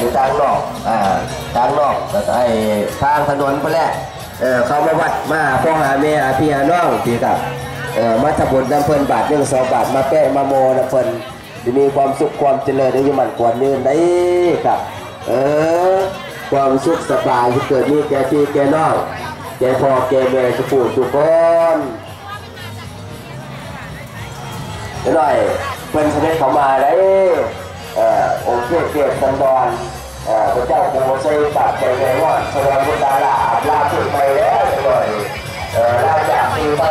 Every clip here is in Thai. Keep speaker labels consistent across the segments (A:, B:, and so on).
A: อยู่ทางนอกอ่าทางนอกไอ้ทางถนนไปแหละเออเขามาวัดมาพ่อหาแม่หาพี่หาน้องพี่กับเออมาทำบุญน้ำเพลินบาทหนึ่งสองบาทมาแปะมาโมน้ำเพลินจะมีความสุขความเจริญอายุมันควรยืนได้ครับเออความสุขสบายที่เกิดมีแกพี่แก่น้องแกพ่อแกแม่ทุกผู้ทุกคนเดี๋ยวหน่อยเพิ่นเสด็จเข้ามาได้ อ่อองค์เทพเกศสันดอนพระเจ้าโพไซตัดใจไงว่าสวรรค์ดาราลาสุดไปแล้วเลยวหน่อยเอ่อเราจากตีไป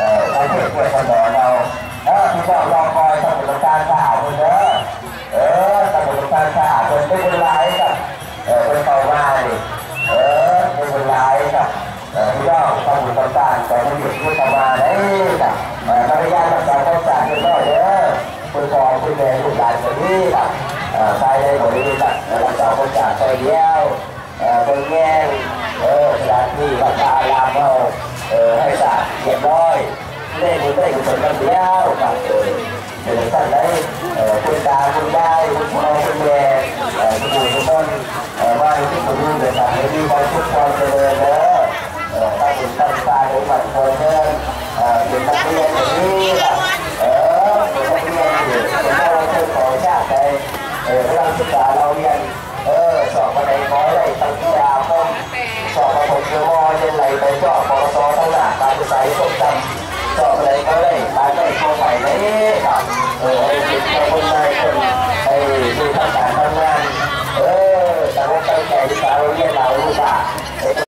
A: องค์เทพช่วเราเออคุณบอกรอคอยสมุทราคาดคนเด้อเออสมุทราคาดคนเป็นคนร้ายกัเออเป็นเตว่าดิเออเป็นคนร้ายกับเออพี่น้องสมุทรสาครแหยุดพูดมาเด้อกับเออภรรยากับสาวสาวเป็นน้อยเด้อคุณพ่อคุณแม่ลูกลานคนนี้กับเออใครได้หมดนี้กับเราสคนจากไเดียวเออเป็แง่เออสถานที่วัดตาลามเราเออให้สะอาดเรียบร้อย ได้บุญได้กุศลกันเดียวกับเป็นท่านได้คุณตาคุณยายคุณพ่อคุณแม่คุณปู่คุณต้นว่าที่คุณลูกเดินทางที่ความสุขความเจริญเด้อตั้งคุณตั้งตาคุณหมั่นคนเด้อเป็นนักเรียนอย่างนี้ล่ะเออเป็นนักเรียนอยู่เป็นนักเรียนของชาติไทยเออเราศึกษาเราเรียนเออสอบมาในมอไรตั้งที่ดาวพ้องสอบมาผมเจอมอเยนไหลไปจอบปอตอตั้งหลารตามสายส้งตำ ก็เลยเข้า